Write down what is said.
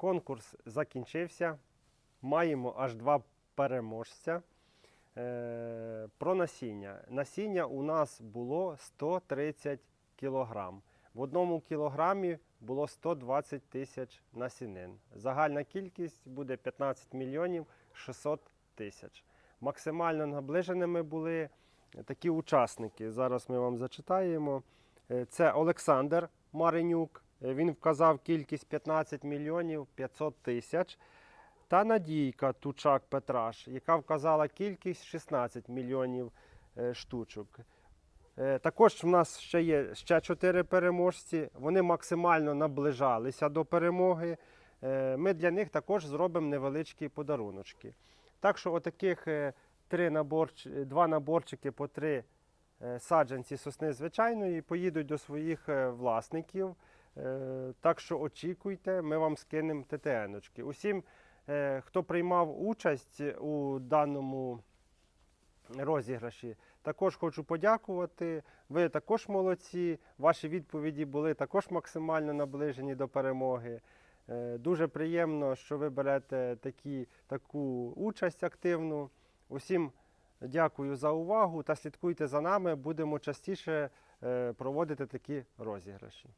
конкурс закінчився. Маємо аж два переможця. Е, Про насіння. Насіння у нас було 130 кілограм. В одному кілограмі було 120 тисяч насінин. Загальна кількість буде 15 мільйонів 600 тисяч. Максимально наближеними були такі учасники. Зараз ми вам зачитаємо. Е, Це Олександр Маринюк. Е, Він вказав кількість 15 мільйонів 500 тисяч. Та Надійка Тучак Петраш, яка вказала кількість 16 мільйонів е, штучок. Е, Також в нас ще є ще чотири переможці. Вони максимально наближалися до перемоги. Ми для них також зробимо невеличкі подаруночки. Так що отаких три наборч... два наборчики по три саджанці сосни звичайної поїдуть до своїх власників. Е, Так що очікуйте, ми вам скинемо ТТНочки. Усім, е, хто приймав участь у даному розіграші, також хочу подякувати. Ви також молодці. Ваші відповіді були також максимально наближені до перемоги. Е, Дуже приємно, що ви берете такі, таку участь активну. Усім дякую за увагу та слідкуйте за нами. Будемо частіше проводити такі розіграші.